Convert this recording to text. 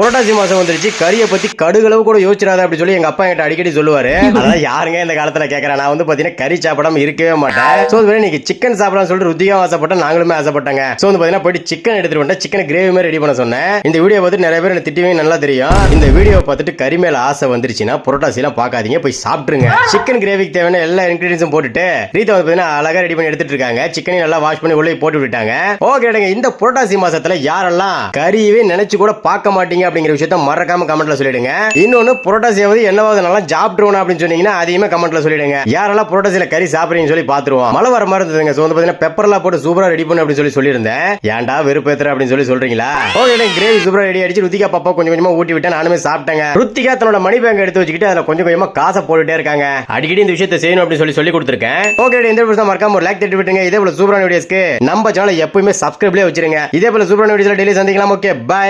புரட்டாசி மாசம் வந்துருச்சு. கறியை பத்தி கடுகளவு கூட யோசிச்சிடாத அப்படி சொல்லி எங்க அப்பா என்கிட்ட அடிக்கடி சொல்லுவாரு. அதான் யாருங்க இந்த காலத்துல கேக்குறேன் நான் வந்து பாத்தீங்கன்னா கறி சாப்பிடாம இருக்கவே மாட்டேன். சோ வந்து நீங்க சிக்கன் சாப்பிடலாம் சொல்லிட்டு ருத்திகம் ஆசைப்பட்டேன். நாங்களுமே ஆசைப்பட்டாங்க. சோ வந்து பாத்தீங்கன்னா போயிட்டு சிக்கன் எடுத்துட்டு வந்துட்டு சிக்கன் கிரேவி மாதிரி ரெடி பண்ண சொன்னேன். இந்த வீடியோ பார்த்து நிறைய பேர் எனக்கு திட்டுவீங்க நல்லா தெரியும். இந்த வீடியோ பார்த்துட்டு கறி மேல ஆசை வந்துருச்சுன்னா புரட்டாசி எல்லாம் பார்க்காதீங்க. போய் சாப்பிட்டுருங்க. சிக்கன் கிரேவிக்கு தேவையான எல்லா இன்கிரீடியன்ஸும் போட்டுட்டு ரீதா வந்து பாத்தீங்கன்னா அழகா ரெடி பண்ணி எடுத்துட்டு இருக்காங்க. சிக்கனையும் நல்லா வாஷ் பண்ணி உள்ளே போட்டு விட்டாங்க ஓகே இந்த புரட்டாசி மாசத்துல யாரெல்லாம் கறியவே நினைச்சு கூட பார்க்க மாட்டீங்க அப்படிங்கிற விஷயத்த மறக்காம கமெண்ட்ல சொல்லிடுங்க. இன்னொன்னு புரட்டாசியாவது என்னவாவது நல்லா சாப்பிட்டுருவோம் அப்படின்னு சொன்னீங்கன்னா அதையுமே கமெண்ட்ல சொல்லிடுங்க. யாரெல்லாம் புரட்டாசியில கறி சாப்பிடுறீங்கன்னு சொல்லி பாத்துருவோம் மழை வர மாதிரி இருந்ததுங்க. சோ வந்து பாத்தீங்கன்னா பெப்பர்லாம் போட்டு சூப்பரா ரெடி பண்ணு அப்படின்னு சொல்லி சொல்லியிருந்தேன். ஏன்டா வெறுப்பேத்துற அப்படின்னு சொல்லி சொல்றீங்களா? ஓகே கிரேவி சூப்பரா ரெடி அடிச்சு ருத்திகா பாப்பா கொஞ்சம் கொஞ்சமா ஊட்டி விட்டேன். நானுமே சாப்பிட்டேங்க. ருத்திகா தன்னோட மணி பேங்க் எடுத்து வச்சுக்கிட்டு அதுல கொஞ்சம் கொஞ்சமா காசை போட்டுட்டே இருக்காங்க. அடிக்கடி இந்த விஷயத்தை செய்யணும் அப்படின்னு சொல்லி சொல்லி கொடுத்துருக்கேன். ஓகே இந்த வீடியோ மறக்காம ஒரு லைக் தட்டி விட்டுங்க இதே போல சூப்பரான வீடியோஸ்க்கு நம்ம சேனலை எப்பவுமே சப்ஸ்கிரைப்லேயே வச்சிருங்க. இதே போல சூப்பரான வீடியோஸ்ல டெய்லி சந்திக்கலாம். Okay bye